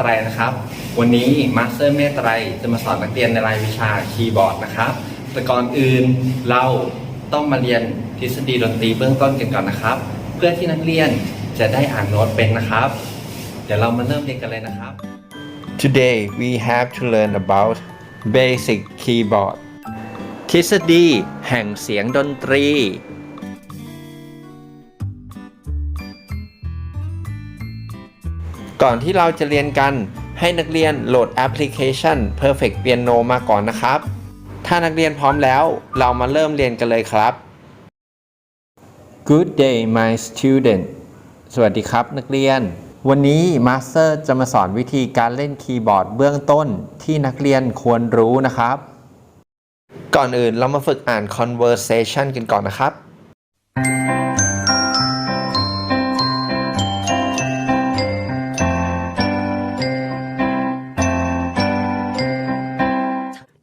ไตรนะครับ วันนี้มาสเตอร์เมตไตรจะมาสอนนักเรียนในรายวิชาคีย์บอร์ดนะครับแต่ก่อนอื่นเราต้องมาเรียนทฤษฎีดนตรีเบื้องต้นกันก่อนนะครับ เพื่อที่นักเรียนจะได้อ่านโน้ตเป็นนะครับ เดี๋ยวเรามาเริ่มเรียนกันเลยนะครับ Today we have to learn about basic keyboard ทฤษฎีแห่งเสียงดนตรี ก่อนที่เราจะเรียนกันให้นักเรียนโหลดแอปพลิเคชัน Perfect Piano มาก่อนนะครับ ถ้านักเรียนพร้อมแล้วเรามาเริ่มเรียนกันเลยครับ Good day my student สวัสดีครับนักเรียน วันนี้มาสเตอร์จะมาสอนวิธีการเล่นคีย์บอร์ดเบื้องต้นที่นักเรียนควรรู้นะครับ ก่อนอื่นเรามาฝึกอ่าน conversation กันก่อนนะครับ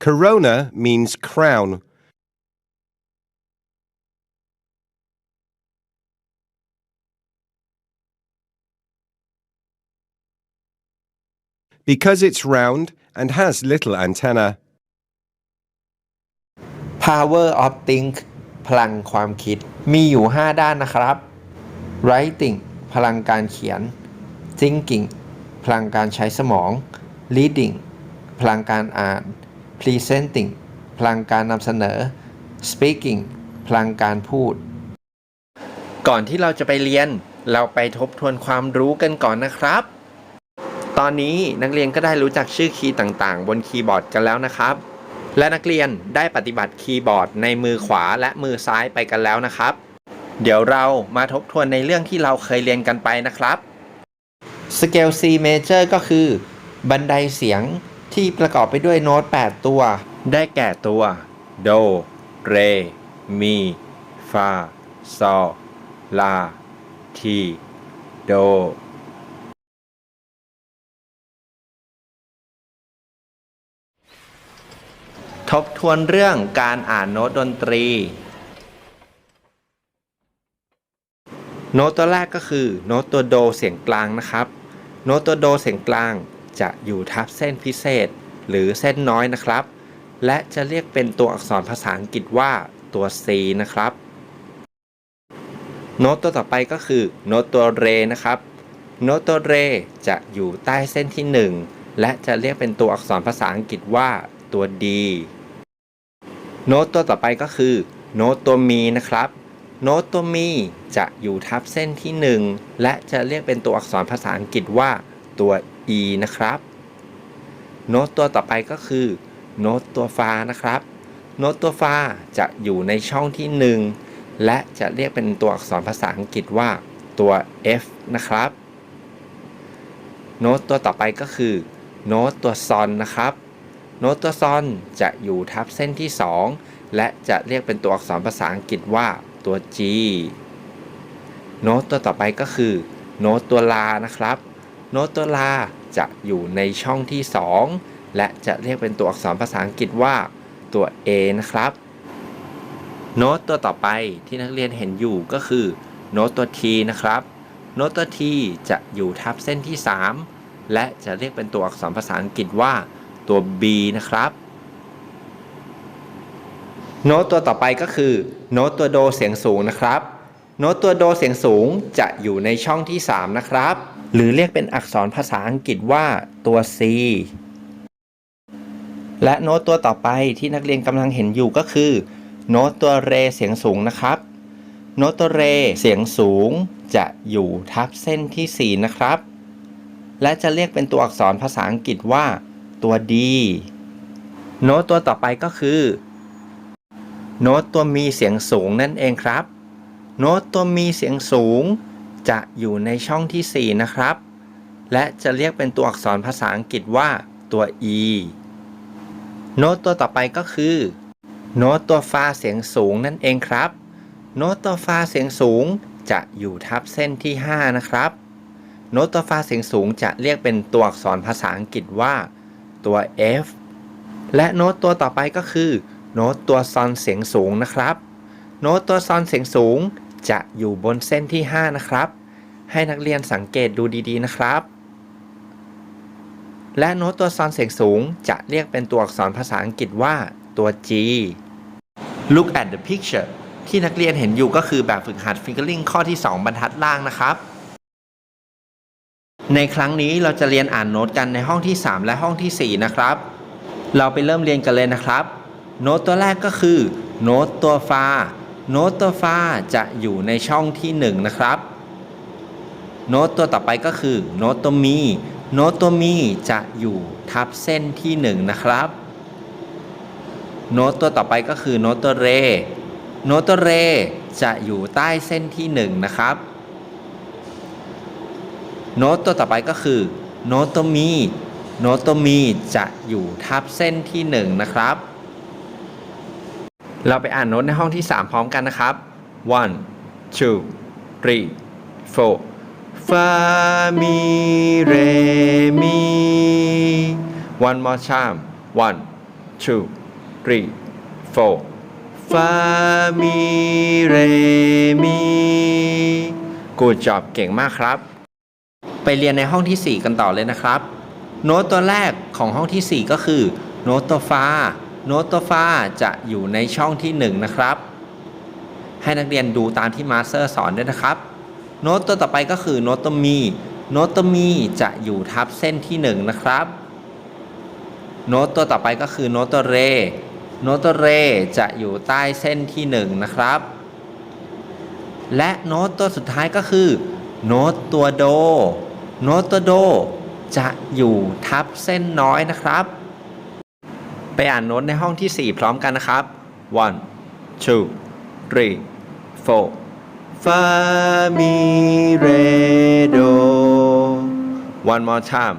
Corona means crown. Because it's round and has little antenna. Power of think พลังความคิด มีอยู่ 5 ด้านนะครับ Writing พลังการเขียน Thinking พลังการใช้สมอง Reading พลังการอ่าน Presenting พลังการนำเสนอ Speaking พลังการพูด ก่อนที่เราจะไปเรียน เราไปทบทวนความรู้กันก่อนนะครับ ตอนนี้นักเรียนก็ได้รู้จักชื่อคีย์ต่างๆ บนคีย์บอร์ดกันแล้วนะครับ และนักเรียนได้ปฏิบัติคีย์บอร์ดในมือขวาและมือซ้ายไปกันแล้วนะครับ เดี๋ยวเรามาทบทวนในเรื่องที่เราเคยเรียนกันไปนะครับ Scale C Major ก็คือ บันไดเสียง ที่ประกอบไปด้วยโน้ต 8 ตัว ได้แก่ตัว โด เร มี ฟา ซอ ลา ที โด ทบทวนเรื่องการอ่านโน้ตดนตรี โน้ตตัวแรกก็คือ โน้ตตัวโดเสียงกลางนะครับ โน้ตตัวโดเสียงกลาง จะอยู่ทับเส้นพิเศษ หรือเส้นน้อยนะครับ และจะเรียกเป็นตัวอักษรภาษาอังกฤษว่าตัว C นะครับ โน้ตตัวต่อไปก็คือโน้ตตัวเรนะครับ โน้ตตัวเรจะอยู่ใต้เส้นที่ 1 และจะเรียกเป็นตัวอักษรภาษาอังกฤษว่าตัว D โน้ตตัวต่อไปก็คือโน้ตตัวมีนะครับ โน้ตตัวมีจะอยู่ทับเส้นที่ 1 และจะเรียกเป็นตัวอักษรภาษาอังกฤษว่าตัว e นะครับ โน้ตตัวต่อไปก็คือ โน้ตตัวฟานะครับ โน้ตตัวฟาจะอยู่ในช่องที่ 1 และจะเรียกเป็นตัวอักษรภาษาอังกฤษว่าตัว f นะครับ โน้ตตัวต่อไปก็คือ โน้ตตัวซอนนะครับ โน้ตตัวซอนจะอยู่ทับเส้นที่ 2 และจะเรียกเป็นตัวอักษรภาษาอังกฤษว่าตัว G โน้ตตัวต่อไปก็คือ โน้ตตัวลานะครับ โน้ตตัวลาจะอยู่ในช่องที่ 2 และจะเรียกเป็นตัวอักษรภาษาอังกฤษว่าตัว A นะครับ โน้ตตัวต่อไปที่นักเรียนเห็นอยู่ก็คือโน้ตตัว T นะครับ โน้ตตัว T จะอยู่ทับเส้นที่ 3 และจะเรียกเป็นตัวอักษรภาษาอังกฤษว่าตัว B นะครับโน้ตตัวต่อไปก็คือโน้ตตัวโดเสียงสูงนะครับ โน้ตตัวโดเสียงสูงจะอยู่ในช่องที่ 3 นะครับ หรือเรียกเป็นอักษรภาษาอังกฤษว่าตัว C และโน้ตตัวต่อไปที่นักเรียนกำลังเห็นอยู่ก็คือ โน้ตตัวเรเสียงสูงนะครับ โน้ตตัวเรเสียงสูงจะอยู่ทับเส้นที่ 4 นะครับ และจะเรียกเป็นตัวอักษรภาษาอังกฤษว่าตัว D โน้ตตัวต่อไปก็คือ โน้ตตัวมีเสียงสูงนั่นเองครับ โน้ตตัวมีเสียงสูง จะอยู่ในช่องที่ 4 นะครับ และจะเรียกเป็นตัวอักษรภาษาอังกฤษว่าตัว e โน้ตตัวต่อไปก็คือ โน้ตตัวฟาเสียงสูงนั่นเองครับ โน้ตตัวฟาเสียงสูงจะอยู่ทับเส้นที่ 5 นะครับ โน้ตตัวฟาเสียงสูงจะเรียกเป็นตัวอักษรภาษาอังกฤษว่าตัว F และโน้ตตัวต่อไปก็คือ โน้ตตัวซอนเสียงสูงนะครับ โน้ตตัวซอนเสียงสูง จะอยู่บนเส้นที่ 5 นะครับ ให้นักเรียนสังเกตดูดีๆนะครับ และโน้ตตัวซอนเสียงสูงจะเรียกเป็นตัวอักษรภาษาอังกฤษว่าตัว G Look at the picture ที่นักเรียนเห็นอยู่ก็คือแบบฝึกหัด fingering ข้อที่ 2 บรรทัดล่างนะครับ ในครั้งนี้เราจะเรียนอ่านโน้ตกันในห้องที่ 3 และห้องทีสี่4 นะครับ เราไปเริ่มเรียนกันเลยนะครับ โน้ตตัวแรกก็คือ โน้ตตัวฟา โน้ตตัวฟ้าจะอยู่ในช่องที่ 1 นะครับ โน้ตตัวต่อไปก็คือโน้ตตัวมีโน้ตตัวมีจะอยู่ทับเส้นที่ 1 นะครับ โน้ตตัวต่อไปก็คือโน้ตตัวเร โน้ตตัวเรจะอยู่ใต้เส้นที่ 1 นะครับ โน้ตตัวต่อไปก็คือโน้ตตัวมีโน้ตตัวมีจะอยู่ทับเส้นที่ 1 นะครับ เราไปอ่านโน้ตในห้องที่ 3 พร้อมกันนะครับ one two three four ฟามีเรมี one more time one two three four ฟามีเรมี good job เก่งมากครับ ไปเรียนในห้องที่ 4 กันต่อเลยนะครับ โน้ตตัวแรกของห้องที่ 4 ก็คือ โน้ตตัวฟา โน้ตตัวฟาจะอยู่ในช่องที่ 1 นะครับ ให้นักเรียนดูตามที่มาสเตอร์สอนด้วยนะครับ โน้ตตัวต่อไปก็คือโน้ตตัวมีโน้ตตัวมีจะอยู่ทับเส้นที่ 1 นะครับ โน้ตตัวต่อไปก็คือโน้ตตัวเร โน้ตตัวเรจะอยู่ใต้เส้นที่ 1 นะครับ และโน้ตตัวสุดท้ายก็คือ โน้ตตัวโด โน้ตตัวโดจะอยู่ทับเส้นน้อยนะครับ อ่านโน้ตในห้องที่ 4 พร้อมกันนะครับ one two three four ฟามีเรโด one more time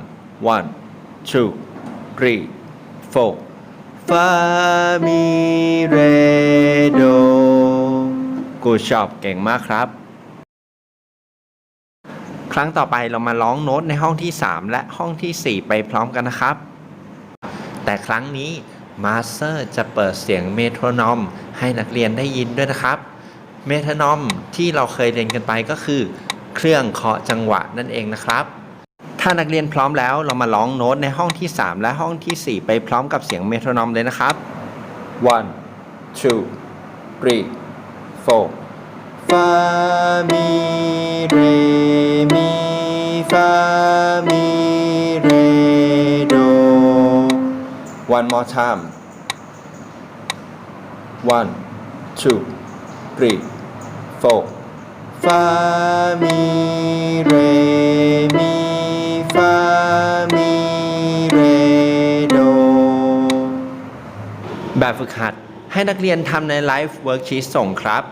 one two three four ฟามีเรโด กูชอบเก่งมากครับ ครั้งต่อไปเรามาร้องโน้ตในห้องที่ 3 และห้องทีสี่4 ไปพร้อมกันนะครับ แต่ครั้งนี้ มาสเตอร์จะเปิดเสียงเมโทรนอมให้นักเรียนได้ยินด้วยนะครับ เมโทรนอมที่เราเคยเรียนกันไปก็คือ เครื่องเคาะจังหวะนั่นเองนะครับ ถ้านักเรียนพร้อมแล้วเรามาร้องโน้ตในห้องที่ 3 และห้องทีสี่4 ไปพร้อมกับเสียงเมโทรนอมเลยนะครับ one two three four ฟา มี เร มี ฟามี one more time one two three four ฟามีเรมีฟามีเรโดแบบฝึกหัดให้นักเรียนทำในไลฟ์เวิร์กชีตส่งครับ